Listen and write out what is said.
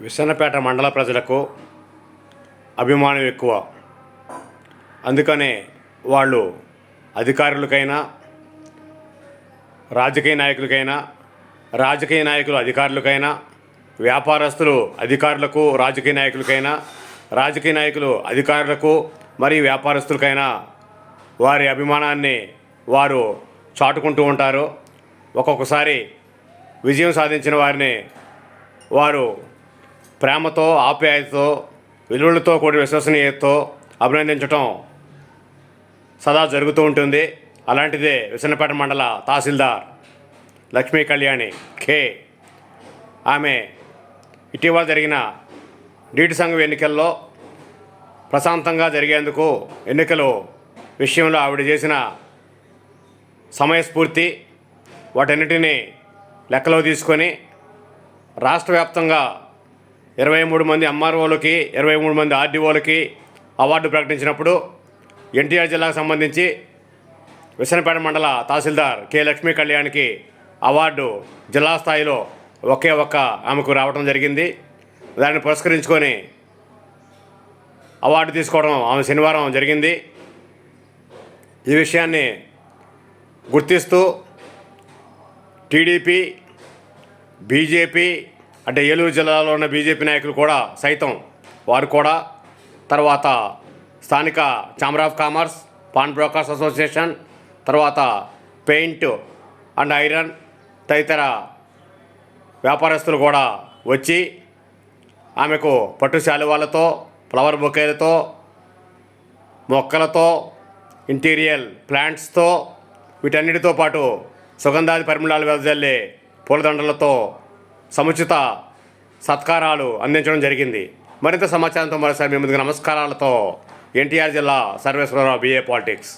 విసన్నపేట మండల ప్రజలకు అభిమానం ఎక్కువ. అందుకనే వాళ్ళు అధికారులకైనా రాజకీయ నాయకులకైనా రాజకీయ నాయకులు అధికారులకైనా వ్యాపారస్తులు అధికారులకు రాజకీయ నాయకులకైనా రాజకీయ నాయకులు అధికారులకు మరియు వ్యాపారస్తులకైనా వారి అభిమానాన్ని వారు చాటుకుంటూ ఉంటారు. ఒక్కొక్కసారి విజయం సాధించిన వారిని వారు ప్రేమతో ఆప్యాయతతో విలువలతో కూడిన విశ్వసనీయతతో అభినందించటం సదా జరుగుతూ ఉంటుంది. అలాంటిదే విసన్నపేట మండల తహసీల్దార్ లక్ష్మీ కళ్యాణి కే. ఆమె ఇటీవల జరిగిన డీటి సంఘం ఎన్నికల్లో ప్రశాంతంగా జరిగేందుకు ఎన్నికలు విషయంలో ఆవిడ చేసిన సమయస్ఫూర్తి వాటన్నిటినీ లెక్కలో తీసుకొని రాష్ట్ర వ్యాప్తంగా ఇరవై మూడు మంది ఎంఆర్ఓలకి ఇరవై మూడు మంది ఆర్డీఓలకి అవార్డు ప్రకటించినప్పుడు ఎన్టీఆర్ జిల్లాకు సంబంధించి విసనపేట మండల తహసీల్దార్ కె లక్ష్మీ కళ్యాణ్కి అవార్డు జిల్లా స్థాయిలో ఒకే ఒక్క ఆమెకు రావడం జరిగింది. దాన్ని పురస్కరించుకొని అవార్డు తీసుకోవడం ఆమె శనివారం జరిగింది. ఈ విషయాన్ని గుర్తిస్తూ టీడీపీ బీజేపీ అంటే ఏలూరు జిల్లాలో ఉన్న బీజేపీ నాయకులు కూడా సైతం వారు కూడా తర్వాత స్థానిక chamber of commerce pawn brokers association తర్వాత పెయింట్ అండ్ ఐరన్ తదితర వ్యాపారస్తులు కూడా వచ్చి ఆమెకు పట్టు శాలువాలతో ఫ్లవర్ బొకేలతో మొక్కలతో ఇంటీరియల్ ప్లాంట్స్తో వీటన్నిటితో పాటు సుగంధాది పరిమళాలు వెదజల్లే పూలదండలతో సముచిత సత్కారాలు అందించడం జరిగింది. మరింత సమాచారంతో మరోసారి మీ ముందుకు నమస్కారాలతో ఎన్టీఆర్ జిల్లా సర్వేశ్వరరావు బిఏ పాలిటిక్స్